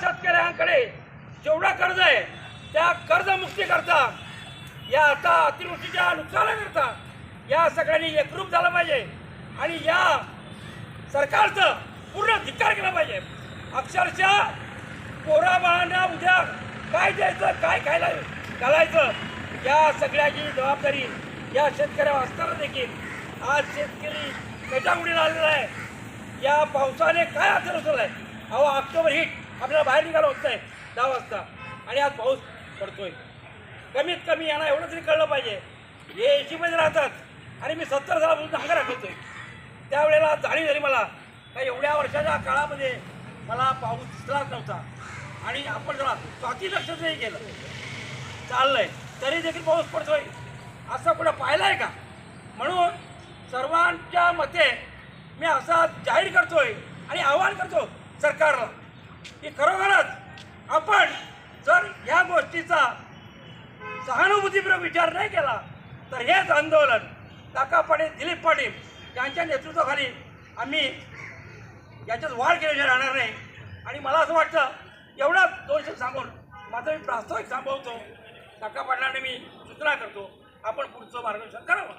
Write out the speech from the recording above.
शेतकऱ्यांकडे जेवढा कर्ज आहे त्या कर्जमुक्ती करता या आता अतिवृष्टीच्या नुकसानाकरता या सगळ्यांनी एकरूप झालं पाहिजे. आणि या सरकारचं पूर्ण धिक्कार केला पाहिजे. अक्षरशः पोरा बाळांना उद्या काय द्यायचं काय खायला घालायचं या सगळ्याची जबाबदारी या शेतकऱ्यावर असताना देखील आज शेतकरी पेटामुडीला आलेला आहे. या पावसाने काय असर उचलला आहे अहो ऑक्टोबर हिट. आपल्याला बाहेर निघालं होत नाही. दहा वाजता. आणि आज पाऊस पडतोय. कमीत कमी यांना एवढं तरी कळलं पाहिजे. हे एसीमध्ये राहतात. आणि मी सत्तर सालापासून अंगार आठवतोय त्यावेळेला जाणीव झाली मला. का एवढ्या वर्षाच्या काळामध्ये मला पाऊस दिसलाच नव्हता. आणि आपण जरा स्वाती लक्ष नाही केलं चाललंय. तरी देखील पाऊस पडतोय. असं कुठं पाहिलं आहे का? म्हणून सर्वांच्या मते मी असा जाहीर करतोय आणि आवाहन करतो सरकारला. की खरोखरच आपण जर ह्या गोष्टीचा सहानुभूतीपूर्वक विचार नाही केला तर हेच आंदोलन काका पाटील दिलीप पाटील यांच्या नेतृत्वाखाली आम्ही याच्यात वाढ केल्याशिवाय राहणार नाही. आणि मला असं वाटतं एवढाच दोन शब्द सांगून माझं मी प्रास्ताविक थांबवतो काका पाटलांना मी सूचना करतो. आपण पुढचं मार्गदर्शन करावं.